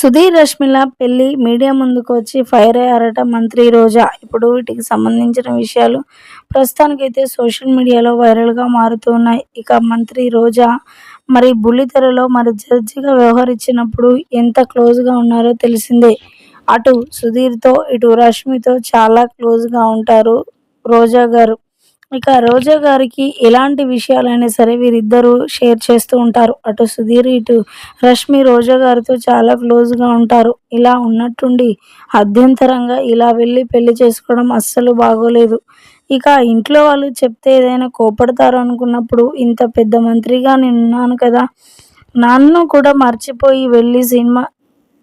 సుధీర్ రష్మిల పెళ్ళి మీడియా ముందుకు వచ్చి ఫైర్ అయ్యారట మంత్రి రోజా. ఇప్పుడు వీటికి సంబంధించిన విషయాలు ప్రస్తుతానికైతే సోషల్ మీడియాలో వైరల్గా మారుతూ ఉన్నాయి ఇక మంత్రి రోజా మరి బుల్లితెరలో మరి జడ్జిగా వ్యవహరించినప్పుడు ఎంత క్లోజ్గా ఉన్నారో తెలిసిందే. అటు సుధీర్తో ఇటు రష్మితో చాలా క్లోజ్గా ఉంటారు రోజా గారు. ఇక రోజా గారికి ఎలాంటి విషయాలైనా సరే వీరిద్దరూ షేర్ చేస్తూ ఉంటారు. అటు సుధీర్ ఇటు రష్మి రోజా గారితో చాలా క్లోజ్గా ఉంటారు. ఇలా ఉన్నట్టుండి అభ్యంతరంగా ఇలా వెళ్ళి పెళ్ళి చేసుకోవడం అస్సలు బాగోలేదు. ఇక ఇంట్లో వాళ్ళు చెప్తే ఏదైనా కోపడతారు అనుకున్నప్పుడు ఇంత పెద్ద మంత్రిగా నేనున్నాను కదా. నన్ను కూడా మర్చిపోయి వెళ్ళి సినిమా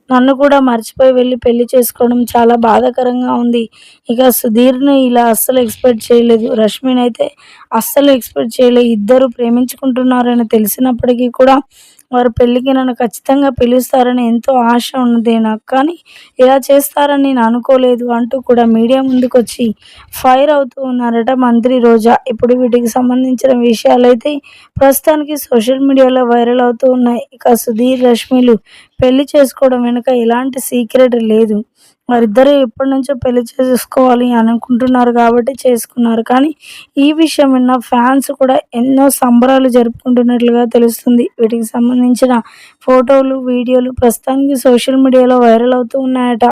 నన్ను కూడా మర్చిపోయి వెళ్ళి పెళ్ళి చేసుకోవడం చాలా బాధాకరంగా ఉంది. ఇక సుధీర్ని ఇలా అస్సలు ఎక్స్పెక్ట్ చేయలేదు. రష్మిని అయితే అస్సలు ఎక్స్పెక్ట్ చేయలేదు ఇద్దరు ప్రేమించుకుంటున్నారని తెలిసినప్పటికీ కూడా వారు పెళ్ళికి నన్ను ఖచ్చితంగా పిలుస్తారని ఎంతో ఆశ ఉన్నది నాకు కానీ ఇలా చేస్తారని నేను అనుకోలేదు అంటూ కూడా మీడియా ముందుకొచ్చి ఫైర్ అవుతూ ఉన్నారట మంత్రి రోజా. ఇప్పుడు వీటికి సంబంధించిన విషయాలైతే ప్రస్తుతానికి సోషల్ మీడియాలో వైరల్ అవుతూ ఉన్నాయి. ఇక సుధీర్ రష్మిలు పెళ్ళి చేసుకోవడం వెనుక ఎలాంటి సీక్రెట్ లేదు. వారిద్దరూ ఎప్పటి నుంచో పెళ్ళి చేసుకోవాలి అనుకుంటున్నారు కాబట్టి చేసుకున్నారు. కానీ ఈ విషయం విన్న ఫ్యాన్స్ కూడా ఎన్నో సంబరాలు జరుపుకుంటున్నట్లుగా తెలుస్తుంది. వీటికి సంబంధించిన ఫోటోలు వీడియోలు ప్రస్తుతానికి సోషల్ మీడియాలో వైరల్ అవుతూ ఉన్నాయట.